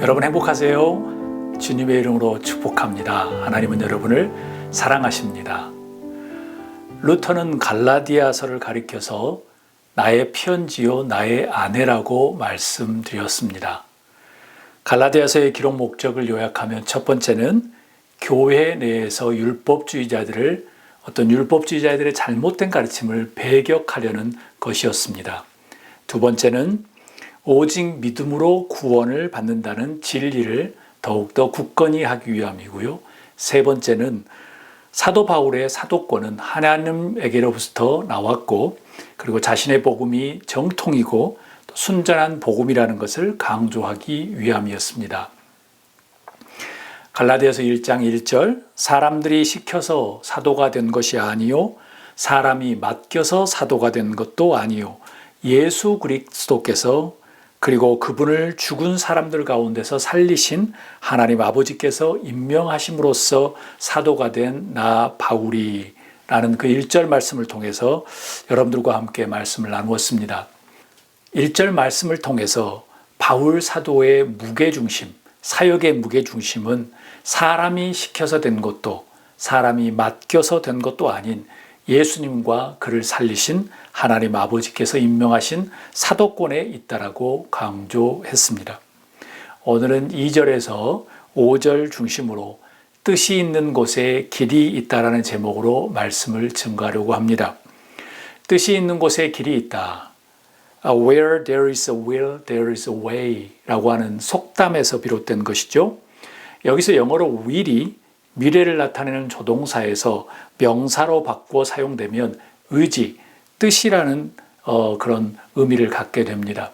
여러분 행복하세요. 주님의 이름으로 축복합니다. 하나님은 여러분을 사랑하십니다. 루터는 갈라디아서를 가리켜서 나의 편지요, 나의 아내라고 말씀드렸습니다. 갈라디아서의 기록 목적을 요약하면 첫 번째는 교회 내에서 율법주의자들을 어떤 율법주의자들의 잘못된 가르침을 배격하려는 것이었습니다. 두 번째는 오직 믿음으로 구원을 받는다는 진리를 더욱더 굳건히 하기 위함이고요. 세 번째는 사도 바울의 사도권은 하나님에게로부터 나왔고 그리고 자신의 복음이 정통이고 순전한 복음이라는 것을 강조하기 위함이었습니다. 갈라디아서 1장 1절 사람들이 시켜서 사도가 된 것이 아니요 사람이 맡겨서 사도가 된 것도 아니요 예수 그리스도께서 그리고 그분을 죽은 사람들 가운데서 살리신 하나님 아버지께서 임명하심으로써 사도가 된 나 바울이 라는 그 1절 말씀을 통해서 여러분들과 함께 말씀을 나누었습니다. 1절 말씀을 통해서 바울 사도의 무게중심, 사역의 무게중심은 사람이 시켜서 된 것도 사람이 맡겨서 된 것도 아닌 예수님과 그를 살리신 하나님 아버지께서 임명하신 사도권에 있다라고 강조했습니다. 오늘은 2절에서 5절 중심으로 뜻이 있는 곳에 길이 있다라는 제목으로 말씀을 증가하려고 합니다. 뜻이 있는 곳에 길이 있다. Where there is a will, there is a way 라고 하는 속담에서 비롯된 것이죠. 여기서 영어로 will이 미래를 나타내는 조동사에서 명사로 바꾸어 사용되면 의지, 뜻이라는 어, 그런 의미를 갖게 됩니다.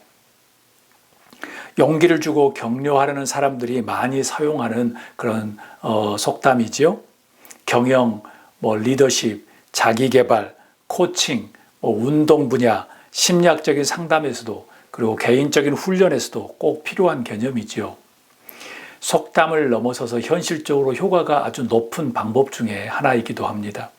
용기를 주고 격려하려는 사람들이 많이 사용하는 그런 어, 속담이지요. 경영, 뭐 리더십, 자기개발, 코칭, 뭐 운동 분야, 심리학적인 상담에서도 그리고 개인적인 훈련에서도 꼭 필요한 개념이지요. 속담을 넘어서서 현실적으로 효과가 아주 높은 방법 중에 하나이기도 합니다.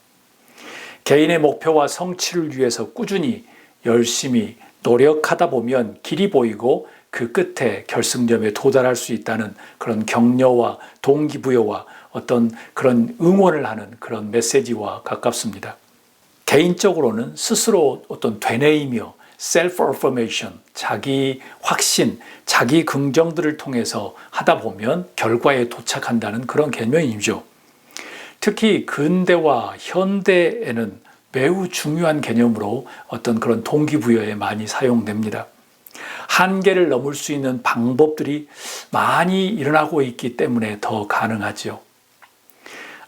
개인의 목표와 성취를 위해서 꾸준히 열심히 노력하다 보면 길이 보이고 그 끝에 결승점에 도달할 수 있다는 그런 격려와 동기부여와 어떤 그런 응원을 하는 그런 메시지와 가깝습니다. 개인적으로는 스스로 어떤 되뇌이며 self affirmation, 자기 확신, 자기 긍정들을 통해서 하다 보면 결과에 도착한다는 그런 개념이죠. 특히 근대와 현대에는 매우 중요한 개념으로 어떤 그런 동기부여에 많이 사용됩니다. 한계를 넘을 수 있는 방법들이 많이 일어나고 있기 때문에 더 가능하죠.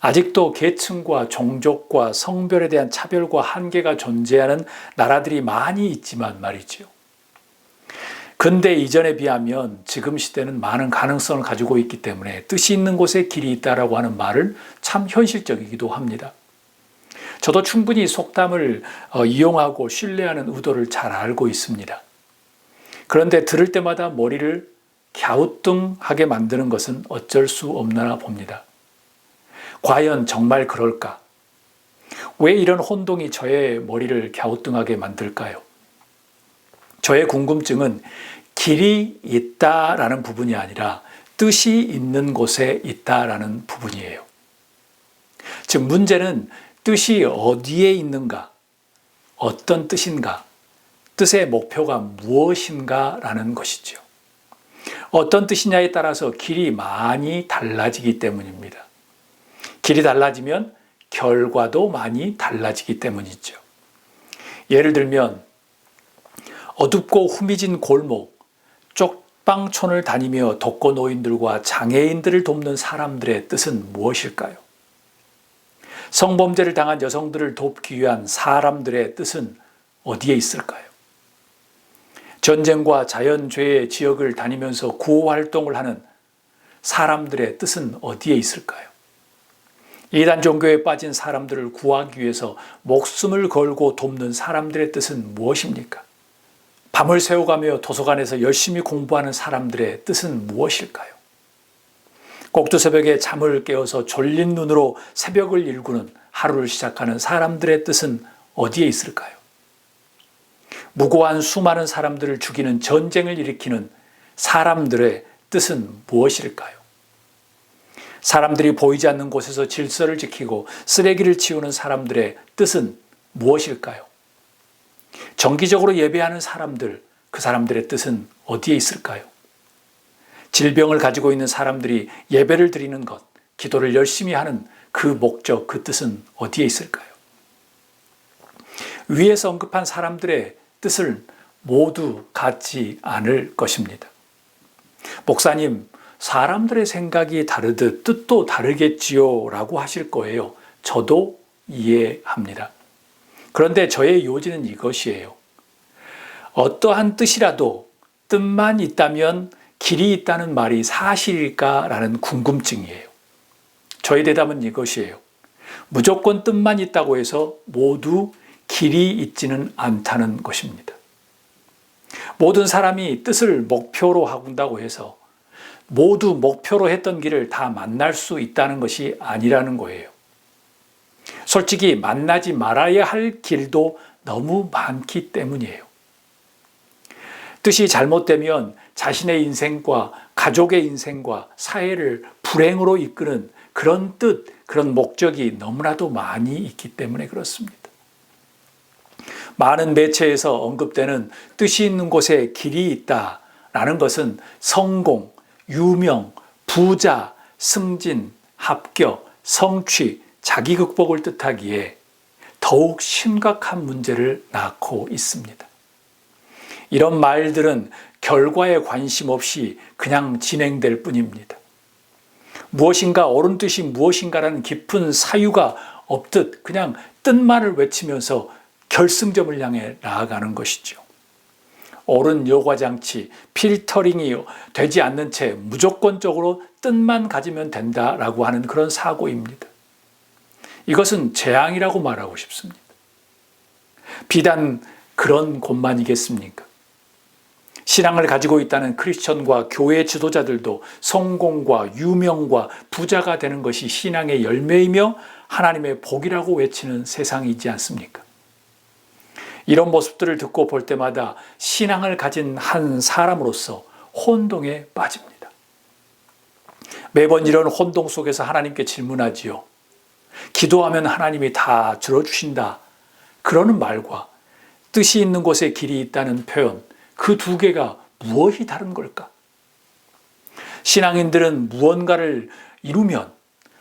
아직도 계층과 종족과 성별에 대한 차별과 한계가 존재하는 나라들이 많이 있지만 말이죠. 근대 이전에 비하면 지금 시대는 많은 가능성을 가지고 있기 때문에 뜻이 있는 곳에 길이 있다라고 하는 말을 참 현실적이기도 합니다. 저도 충분히 속담을 어, 이용하고 신뢰하는 의도를 잘 알고 있습니다. 그런데 들을 때마다 머리를 갸우뚱하게 만드는 것은 어쩔 수 없나 봅니다. 과연 정말 그럴까? 왜 이런 혼동이 저의 머리를 갸우뚱하게 만들까요? 저의 궁금증은 길이 있다라는 부분이 아니라 뜻이 있는 곳에 있다라는 부분이에요. 즉, 문제는 뜻이 어디에 있는가? 어떤 뜻인가? 뜻의 목표가 무엇인가? 라는 것이죠. 어떤 뜻이냐에 따라서 길이 많이 달라지기 때문입니다. 길이 달라지면 결과도 많이 달라지기 때문이죠. 예를 들면 어둡고 후미진 골목, 쪽방촌을 다니며 독거노인들과 장애인들을 돕는 사람들의 뜻은 무엇일까요? 성범죄를 당한 여성들을 돕기 위한 사람들의 뜻은 어디에 있을까요? 전쟁과 자연재해 지역을 다니면서 구호 활동을 하는 사람들의 뜻은 어디에 있을까요? 이단 종교에 빠진 사람들을 구하기 위해서 목숨을 걸고 돕는 사람들의 뜻은 무엇입니까? 밤을 새워가며 도서관에서 열심히 공부하는 사람들의 뜻은 무엇일까요? 꼭두 새벽에 잠을 깨어서 졸린 눈으로 새벽을 일구는 하루를 시작하는 사람들의 뜻은 어디에 있을까요? 무고한 수많은 사람들을 죽이는 전쟁을 일으키는 사람들의 뜻은 무엇일까요? 사람들이 보이지 않는 곳에서 질서를 지키고 쓰레기를 치우는 사람들의 뜻은 무엇일까요? 정기적으로 예배하는 사람들, 그 사람들의 뜻은 어디에 있을까요? 질병을 가지고 있는 사람들이 예배를 드리는 것, 기도를 열심히 하는 그 목적, 그 뜻은 어디에 있을까요? 위에서 언급한 사람들의 뜻을 모두 갖지 않을 것입니다. 목사님, 사람들의 생각이 다르듯 뜻도 다르겠지요 라고 하실 거예요. 저도 이해합니다. 그런데 저의 요지는 이것이에요. 어떠한 뜻이라도 뜻만 있다면 길이 있다는 말이 사실일까라는 궁금증이에요. 저의 대답은 이것이에요. 무조건 뜻만 있다고 해서 모두 길이 있지는 않다는 것입니다. 모든 사람이 뜻을 목표로 한다고 해서 모두 목표로 했던 길을 다 만날 수 있다는 것이 아니라는 거예요. 솔직히 만나지 말아야 할 길도 너무 많기 때문이에요. 뜻이 잘못되면 자신의 인생과 가족의 인생과 사회를 불행으로 이끄는 그런 뜻, 그런 목적이 너무나도 많이 있기 때문에 그렇습니다. 많은 매체에서 언급되는 뜻이 있는 곳에 길이 있다라는 것은 성공, 유명, 부자, 승진, 합격, 성취, 자기 극복을 뜻하기에 더욱 심각한 문제를 낳고 있습니다. 이런 말들은 결과에 관심 없이 그냥 진행될 뿐입니다. 무엇인가 옳은 뜻이 무엇인가라는 깊은 사유가 없듯 그냥 뜻만을 외치면서 결승점을 향해 나아가는 것이죠. 옳은 여과 장치, 필터링이 되지 않는 채 무조건적으로 뜻만 가지면 된다라고 하는 그런 사고입니다. 이것은 재앙이라고 말하고 싶습니다. 비단 그런 곳만이겠습니까? 신앙을 가지고 있다는 크리스천과 교회 지도자들도 성공과 유명과 부자가 되는 것이 신앙의 열매이며 하나님의 복이라고 외치는 세상이지 않습니까? 이런 모습들을 듣고 볼 때마다 신앙을 가진 한 사람으로서 혼동에 빠집니다. 매번 이런 혼동 속에서 하나님께 질문하지요. 기도하면 하나님이 다 들어주신다. 그러는 말과 뜻이 있는 곳에 길이 있다는 표현, 그 두 개가 무엇이 다른 걸까? 신앙인들은 무언가를 이루면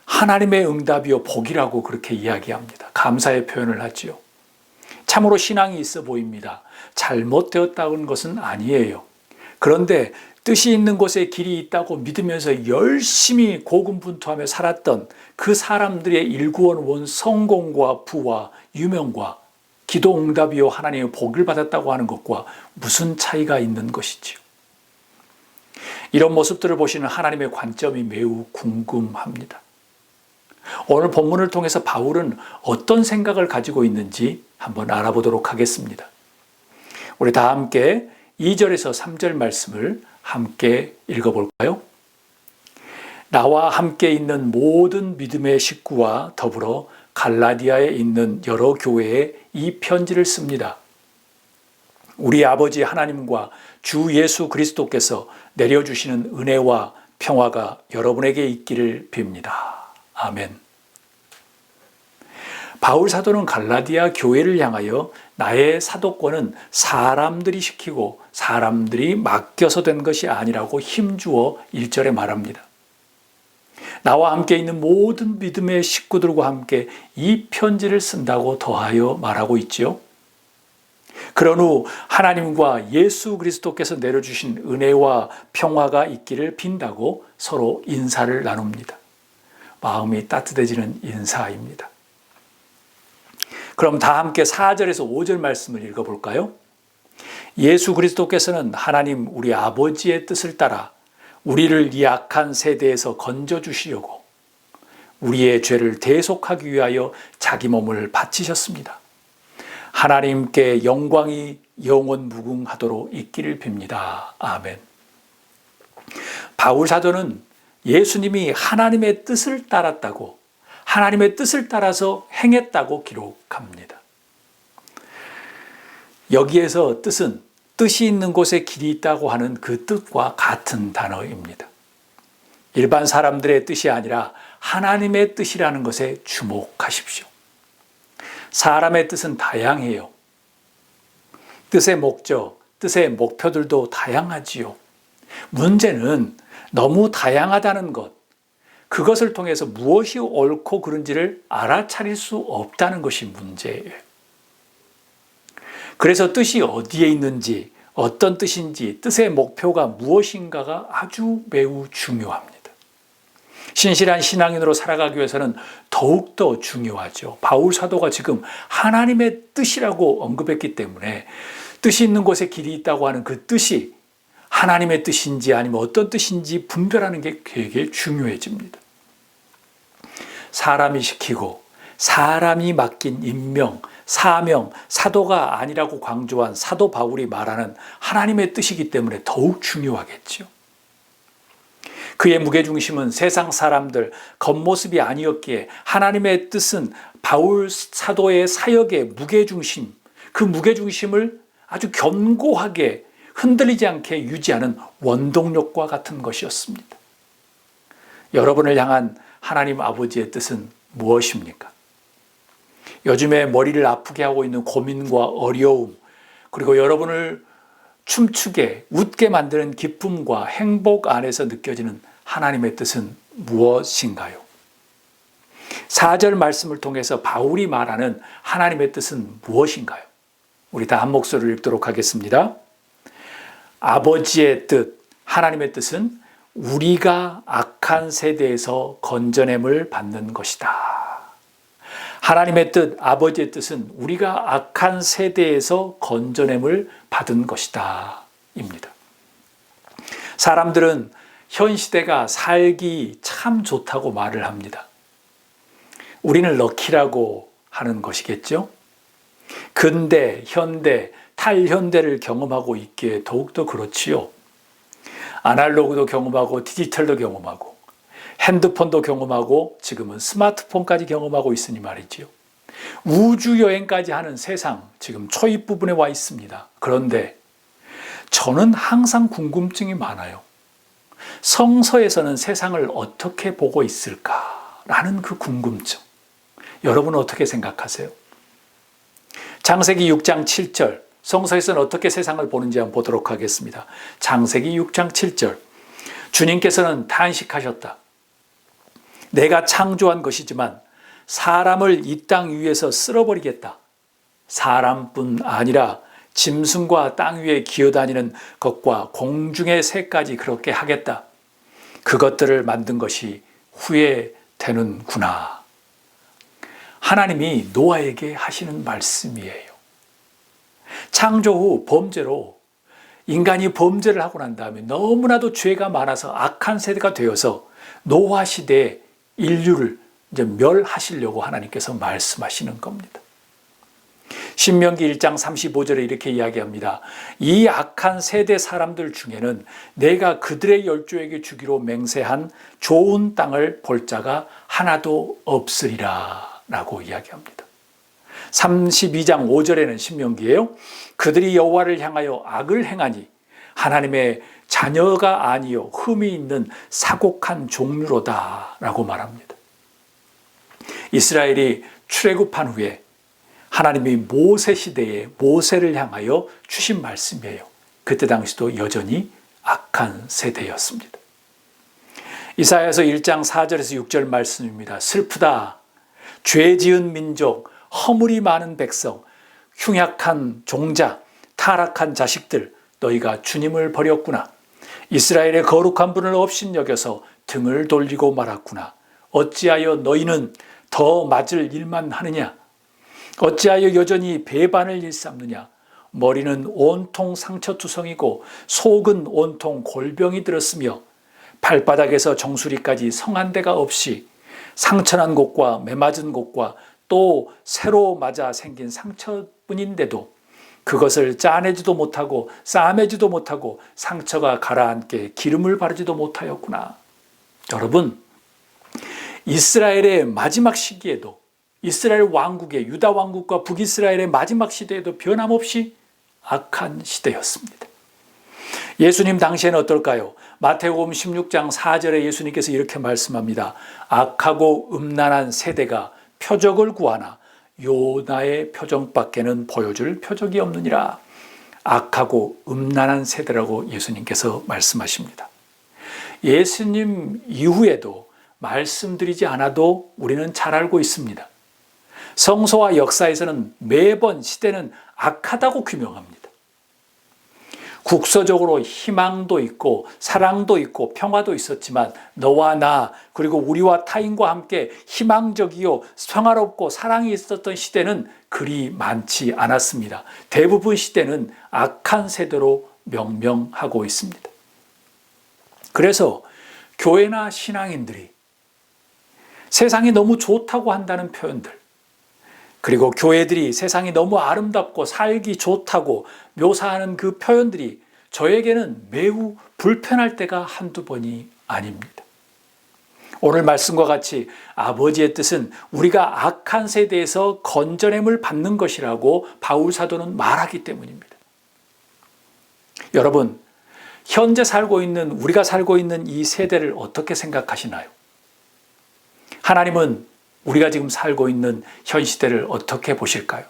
하나님의 응답이요 복이라고 그렇게 이야기합니다. 감사의 표현을 하지요. 참으로 신앙이 있어 보입니다. 잘못되었다는 것은 아니에요. 그런데 뜻이 있는 곳에 길이 있다고 믿으면서 열심히 고군분투하며 살았던 그 사람들의 일구원 원 성공과 부와 유명과 기도 응답이요 하나님의 복을 받았다고 하는 것과 무슨 차이가 있는 것이지요. 이런 모습들을 보시는 하나님의 관점이 매우 궁금합니다. 오늘 본문을 통해서 바울은 어떤 생각을 가지고 있는지 한번 알아보도록 하겠습니다. 우리 다 함께 2절에서 3절 말씀을 함께 읽어볼까요? 나와 함께 있는 모든 믿음의 식구와 더불어 갈라디아에 있는 여러 교회에 이 편지를 씁니다. 우리 아버지 하나님과 주 예수 그리스도께서 내려주시는 은혜와 평화가 여러분에게 있기를 빕니다. 아멘. 바울 사도는 갈라디아 교회를 향하여 나의 사도권은 사람들이 시키고 사람들이 맡겨서 된 것이 아니라고 힘주어 1절에 말합니다. 나와 함께 있는 모든 믿음의 식구들과 함께 이 편지를 쓴다고 더하여 말하고 있지요. 그런 후 하나님과 예수 그리스도께서 내려주신 은혜와 평화가 있기를 빈다고 서로 인사를 나눕니다. 마음이 따뜻해지는 인사입니다. 그럼 다 함께 4절에서 5절 말씀을 읽어볼까요? 예수 그리스도께서는 하나님 우리 아버지의 뜻을 따라 우리를 이 악한 세대에서 건져주시려고 우리의 죄를 대속하기 위하여 자기 몸을 바치셨습니다. 하나님께 영광이 영원 무궁하도록 있기를 빕니다. 아멘. 바울 사도는 예수님이 하나님의 뜻을 따랐다고 하나님의 뜻을 따라서 행했다고 기록합니다. 여기에서 뜻은 뜻이 있는 곳에 길이 있다고 하는 그 뜻과 같은 단어입니다. 일반 사람들의 뜻이 아니라 하나님의 뜻이라는 것에 주목하십시오. 사람의 뜻은 다양해요. 뜻의 목적, 뜻의 목표들도 다양하지요. 문제는 너무 다양하다는 것, 그것을 통해서 무엇이 옳고 그른지를 알아차릴 수 없다는 것이 문제예요. 그래서 뜻이 어디에 있는지, 어떤 뜻인지, 뜻의 목표가 무엇인가가 아주 매우 중요합니다. 신실한 신앙인으로 살아가기 위해서는 더욱더 중요하죠. 바울 사도가 지금 하나님의 뜻이라고 언급했기 때문에 뜻이 있는 곳에 길이 있다고 하는 그 뜻이 하나님의 뜻인지 아니면 어떤 뜻인지 분별하는 게 되게 중요해집니다. 사람이 시키고 사람이 맡긴 임명, 사명, 사도가 아니라고 강조한 사도 바울이 말하는 하나님의 뜻이기 때문에 더욱 중요하겠죠. 그의 무게중심은 세상 사람들 겉모습이 아니었기에 하나님의 뜻은 바울 사도의 사역의 무게중심, 그 무게중심을 아주 견고하게 흔들리지 않게 유지하는 원동력과 같은 것이었습니다. 여러분을 향한 하나님 아버지의 뜻은 무엇입니까? 요즘에 머리를 아프게 하고 있는 고민과 어려움, 그리고 여러분을 춤추게, 웃게 만드는 기쁨과 행복 안에서 느껴지는 하나님의 뜻은 무엇인가요? 4절 말씀을 통해서 바울이 말하는 하나님의 뜻은 무엇인가요? 우리 다 한 목소리를 읽도록 하겠습니다. 아버지의 뜻, 하나님의 뜻은 우리가 악한 세대에서 건져냄을 받는 것이다. 하나님의 뜻, 아버지의 뜻은 우리가 악한 세대에서 건져냄을 받은 것이다. 입니다. 사람들은 현 시대가 살기 참 좋다고 말을 합니다. 우리는 럭키라고 하는 것이겠죠? 근대, 현대, 탈현대를 경험하고 있기에 더욱더 그렇지요. 아날로그도 경험하고 디지털도 경험하고 핸드폰도 경험하고 지금은 스마트폰까지 경험하고 있으니 말이지요. 우주 여행까지 하는 세상 지금 초입 부분에 와 있습니다. 그런데 저는 항상 궁금증이 많아요. 성서에서는 세상을 어떻게 보고 있을까라는 그 궁금증. 여러분은 어떻게 생각하세요? 장세기 6장 7절. 성서에서는 어떻게 세상을 보는지 한번 보도록 하겠습니다. 장세기 6장 7절. 주님께서는 탄식하셨다. 내가 창조한 것이지만 사람을 이 땅 위에서 쓸어버리겠다. 사람뿐 아니라 짐승과 땅 위에 기어다니는 것과 공중의 새까지 그렇게 하겠다. 그것들을 만든 것이 후회되는구나. 하나님이 노아에게 하시는 말씀이에요. 창조 후 범죄로 인간이 범죄를 하고 난 다음에 너무나도 죄가 많아서 악한 세대가 되어서 노아 시대에 인류를 이제 멸하시려고 하나님께서 말씀하시는 겁니다. 신명기 1장 35절에 이렇게 이야기합니다. 이 악한 세대 사람들 중에는 내가 그들의 열조에게 주기로 맹세한 좋은 땅을 볼 자가 하나도 없으리라 라고 이야기합니다. 32장 5절에는 신명기예요. 그들이 여호와를 향하여 악을 행하니 하나님의 자녀가 아니요 흠이 있는 사곡한 종류로다라고 말합니다. 이스라엘이 출애굽한 후에 하나님이 모세 시대에 모세를 향하여 주신 말씀이에요. 그때 당시도 여전히 악한 세대였습니다. 이사야서 1장 4절에서 6절 말씀입니다. 슬프다. 죄 지은 민족, 허물이 많은 백성, 흉약한 종자, 타락한 자식들, 너희가 주님을 버렸구나. 이스라엘의 거룩한 분을 업신여겨서 등을 돌리고 말았구나. 어찌하여 너희는 더 맞을 일만 하느냐? 어찌하여 여전히 배반을 일삼느냐? 머리는 온통 상처투성이고 속은 온통 골병이 들었으며 발바닥에서 정수리까지 성한 데가 없이 상처난 곳과 매맞은 곳과 또 새로 맞아 생긴 상처뿐인데도 그것을 짜내지도 못하고 싸매지도 못하고 상처가 가라앉게 기름을 바르지도 못하였구나. 여러분, 이스라엘의 마지막 시기에도 이스라엘 왕국의 유다 왕국과 북이스라엘의 마지막 시대에도 변함없이 악한 시대였습니다. 예수님 당시에는 어떨까요? 마태복음 16장 4절에 예수님께서 이렇게 말씀합니다. 악하고 음란한 세대가 표적을 구하나 요나의 표정밖에는 보여줄 표적이 없느니라. 악하고 음란한 세대라고 예수님께서 말씀하십니다. 예수님 이후에도 말씀드리지 않아도 우리는 잘 알고 있습니다. 성서와 역사에서는 매번 시대는 악하다고 규명합니다. 국서적으로 희망도 있고 사랑도 있고 평화도 있었지만 너와 나 그리고 우리와 타인과 함께 희망적이요 평화롭고 사랑이 있었던 시대는 그리 많지 않았습니다. 대부분 시대는 악한 세대로 명명하고 있습니다. 그래서 교회나 신앙인들이 세상이 너무 좋다고 한다는 표현들, 그리고 교회들이 세상이 너무 아름답고 살기 좋다고 묘사하는 그 표현들이 저에게는 매우 불편할 때가 한두 번이 아닙니다. 오늘 말씀과 같이 아버지의 뜻은 우리가 악한 세대에서 건전함을 받는 것이라고 바울 사도는 말하기 때문입니다. 여러분, 현재 살고 있는, 우리가 살고 있는 이 세대를 어떻게 생각하시나요? 하나님은 우리가 지금 살고 있는 현 시대를 어떻게 보실까요?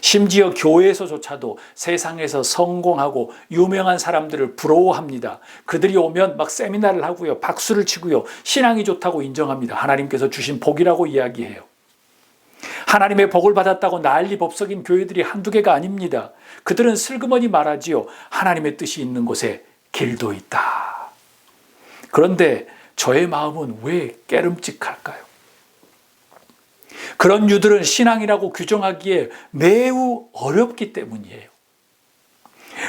심지어 교회에서조차도 세상에서 성공하고 유명한 사람들을 부러워합니다. 그들이 오면 막 세미나를 하고요. 박수를 치고요. 신앙이 좋다고 인정합니다. 하나님께서 주신 복이라고 이야기해요. 하나님의 복을 받았다고 난리 법석인 교회들이 한두 개가 아닙니다. 그들은 슬그머니 말하지요. 하나님의 뜻이 있는 곳에 길도 있다. 그런데 저의 마음은 왜 깨름직할까요? 그런 유들은 신앙이라고 규정하기에 매우 어렵기 때문이에요.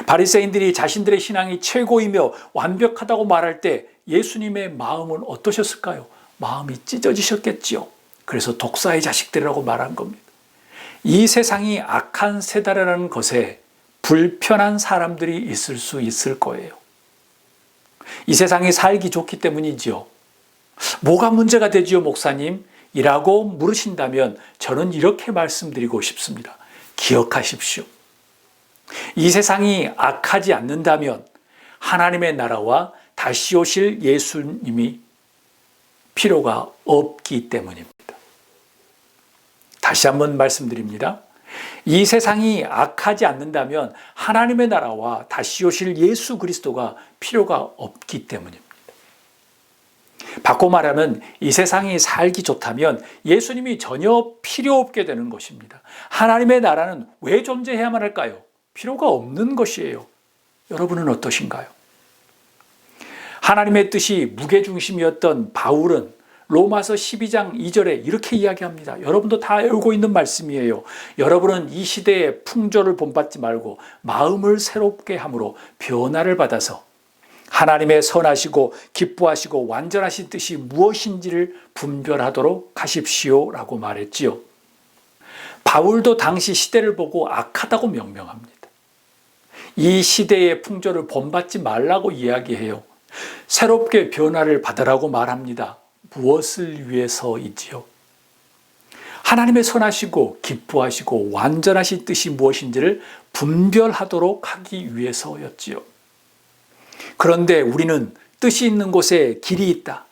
바리새인들이 자신들의 신앙이 최고이며 완벽하다고 말할 때 예수님의 마음은 어떠셨을까요? 마음이 찢어지셨겠지요. 그래서 독사의 자식들이라고 말한 겁니다. 이 세상이 악한 세대라는 것에 불편한 사람들이 있을 수 있을 거예요. 이 세상이 살기 좋기 때문이지요. 뭐가 문제가 되지요, 목사님? 이라고 물으신다면 저는 이렇게 말씀드리고 싶습니다. 기억하십시오. 이 세상이 악하지 않는다면 하나님의 나라와 다시 오실 예수님이 필요가 없기 때문입니다. 다시 한번 말씀드립니다. 이 세상이 악하지 않는다면 하나님의 나라와 다시 오실 예수 그리스도가 필요가 없기 때문입니다. 바꿔 말하면 이 세상이 살기 좋다면 예수님이 전혀 필요 없게 되는 것입니다. 하나님의 나라는 왜 존재해야만 할까요? 필요가 없는 것이에요. 여러분은 어떠신가요? 하나님의 뜻이 무게중심이었던 바울은 로마서 12장 2절에 이렇게 이야기합니다. 여러분도 다 알고 있는 말씀이에요. 여러분은 이 시대의 풍조를 본받지 말고 마음을 새롭게 함으로 변화를 받아서 하나님의 선하시고 기뻐하시고 완전하신 뜻이 무엇인지를 분별하도록 하십시오라고 말했지요. 바울도 당시 시대를 보고 악하다고 명명합니다. 이 시대의 풍조를 본받지 말라고 이야기해요. 새롭게 변화를 받으라고 말합니다. 무엇을 위해서이지요? 하나님의 선하시고 기뻐하시고 완전하신 뜻이 무엇인지를 분별하도록 하기 위해서였지요. 그런데 우리는 뜻이 있는 곳에 길이 있다.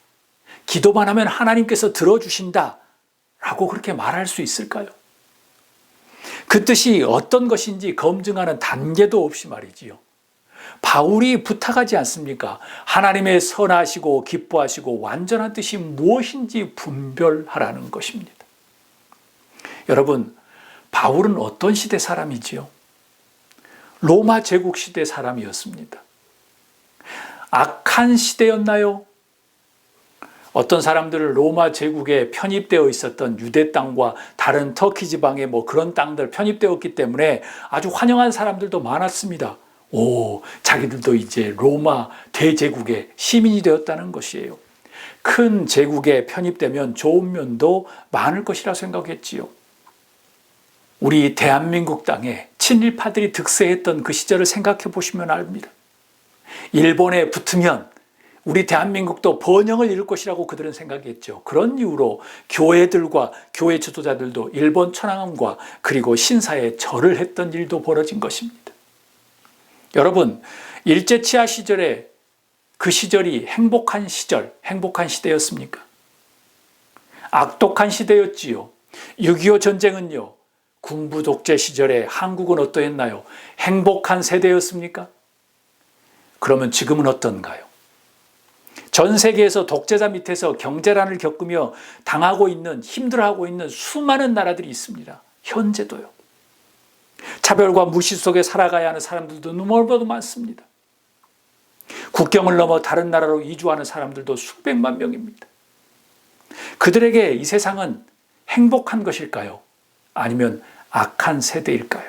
기도만 하면 하나님께서 들어주신다. 라고 그렇게 말할 수 있을까요? 그 뜻이 어떤 것인지 검증하는 단계도 없이 말이지요. 바울이 부탁하지 않습니까? 하나님의 선하시고 기뻐하시고 완전한 뜻이 무엇인지 분별하라는 것입니다. 여러분, 바울은 어떤 시대 사람이지요? 로마 제국 시대 사람이었습니다. 악한 시대였나요? 어떤 사람들은 로마 제국에 편입되어 있었던 유대 땅과 다른 터키 지방의 뭐 그런 땅들 편입되었기 때문에 아주 환영한 사람들도 많았습니다. 오, 자기들도 이제 로마 대제국의 시민이 되었다는 것이에요. 큰 제국에 편입되면 좋은 면도 많을 것이라 생각했지요. 우리 대한민국 땅에 친일파들이 득세했던 그 시절을 생각해 보시면 압니다. 일본에 붙으면 우리 대한민국도 번영을 이룰 것이라고 그들은 생각했죠. 그런 이유로 교회들과 교회 지도자들도 일본 천황함과 그리고 신사에 절을 했던 일도 벌어진 것입니다. 여러분, 일제 치하 시절에 그 시절이 행복한 시절, 행복한 시대였습니까? 악독한 시대였지요. 6.25 전쟁은요, 군부 독재 시절에 한국은 어떠했나요? 행복한 세대였습니까? 그러면 지금은 어떤가요? 전 세계에서 독재자 밑에서 경제난을 겪으며 당하고 있는, 힘들어하고 있는 수많은 나라들이 있습니다. 현재도요. 차별과 무시 속에 살아가야 하는 사람들도 너무나도 많습니다. 국경을 넘어 다른 나라로 이주하는 사람들도 수백만 명입니다. 그들에게 이 세상은 행복한 것일까요? 아니면 악한 세대일까요?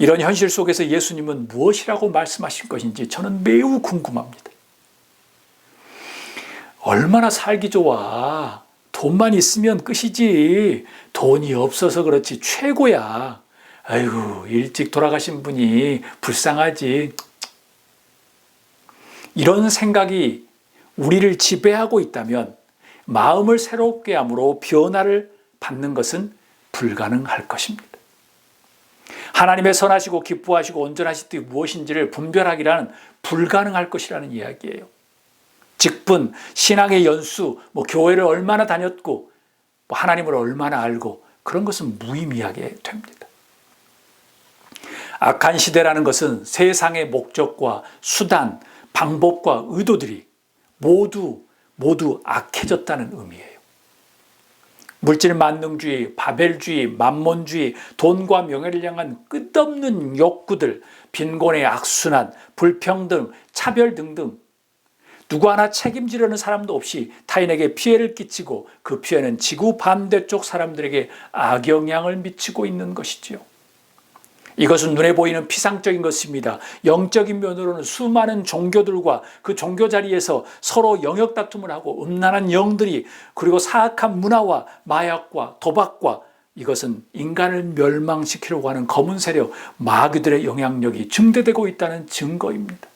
이런 현실 속에서 예수님은 무엇이라고 말씀하신 것인지 저는 매우 궁금합니다. 얼마나 살기 좋아. 돈만 있으면 끝이지. 돈이 없어서 그렇지 최고야. 아이고, 일찍 돌아가신 분이 불쌍하지. 이런 생각이 우리를 지배하고 있다면 마음을 새롭게 함으로 변화를 받는 것은 불가능할 것입니다. 하나님의 선하시고 기뻐하시고 온전하실 때 무엇인지를 분별하기라는 불가능할 것이라는 이야기예요. 직분, 신앙의 연수, 뭐 교회를 얼마나 다녔고 뭐 하나님을 얼마나 알고 그런 것은 무의미하게 됩니다. 악한 시대라는 것은 세상의 목적과 수단, 방법과 의도들이 모두 모두 악해졌다는 의미예요. 물질 만능주의, 바벨주의, 만몬주의, 돈과 명예를 향한 끝없는 욕구들, 빈곤의 악순환, 불평등, 차별 등등 누구 하나 책임지려는 사람도 없이 타인에게 피해를 끼치고 그 피해는 지구 반대쪽 사람들에게 악영향을 미치고 있는 것이지요. 이것은 눈에 보이는 피상적인 것입니다. 영적인 면으로는 수많은 종교들과 그 종교 자리에서 서로 영역 다툼을 하고 음란한 영들이 그리고 사악한 문화와 마약과 도박과 이것은 인간을 멸망시키려고 하는 검은 세력 마귀들의 영향력이 증대되고 있다는 증거입니다.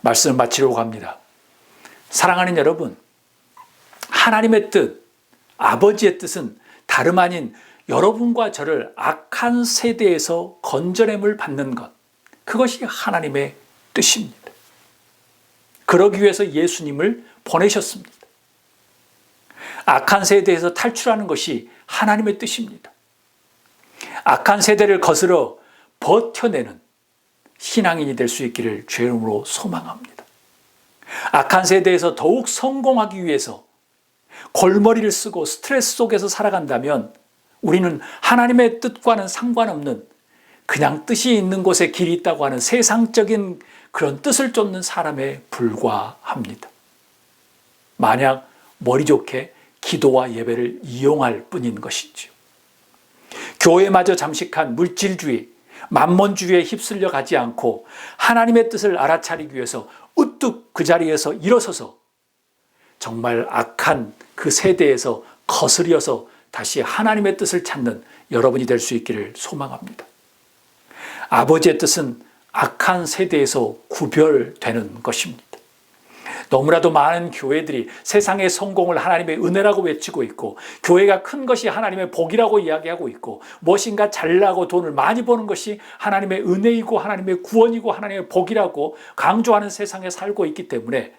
말씀을 마치려고 합니다. 사랑하는 여러분, 하나님의 뜻, 아버지의 뜻은 다름 아닌 여러분과 저를 악한 세대에서 건져냄을 받는 것. 그것이 하나님의 뜻입니다. 그러기 위해서 예수님을 보내셨습니다. 악한 세대에서 탈출하는 것이 하나님의 뜻입니다. 악한 세대를 거스러 버텨내는 신앙인이 될 수 있기를 주의 이름으로 소망합니다. 악한 세대에서 더욱 성공하기 위해서 골머리를 쓰고 스트레스 속에서 살아간다면 우리는 하나님의 뜻과는 상관없는 그냥 뜻이 있는 곳에 길이 있다고 하는 세상적인 그런 뜻을 쫓는 사람에 불과합니다. 만약 머리 좋게 기도와 예배를 이용할 뿐인 것이지요. 교회마저 잠식한 물질주의, 만몬주의에 휩쓸려 가지 않고 하나님의 뜻을 알아차리기 위해서 우뚝 그 자리에서 일어서서 정말 악한 그 세대에서 거스려서 다시 하나님의 뜻을 찾는 여러분이 될 수 있기를 소망합니다. 아버지의 뜻은 악한 세대에서 구별되는 것입니다. 너무나도 많은 교회들이 세상의 성공을 하나님의 은혜라고 외치고 있고 교회가 큰 것이 하나님의 복이라고 이야기하고 있고 무엇인가 잘나고 돈을 많이 버는 것이 하나님의 은혜이고 하나님의 구원이고 하나님의 복이라고 강조하는 세상에 살고 있기 때문에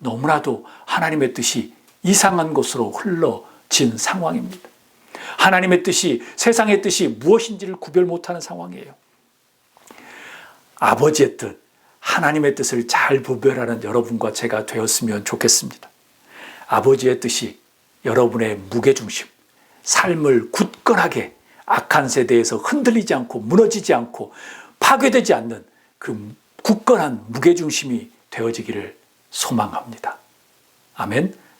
너무나도 하나님의 뜻이 이상한 곳으로 흘러진 상황입니다. 하나님의 뜻이 세상의 뜻이 무엇인지를 구별 못하는 상황이에요. 아버지의 뜻, 하나님의 뜻을 잘 분별하는 여러분과 제가 되었으면 좋겠습니다. 아버지의 뜻이 여러분의 무게중심, 삶을 굳건하게 악한 세대에서 흔들리지 않고 무너지지 않고 파괴되지 않는 그 굳건한 무게중심이 되어지기를 소망합니다. 아멘.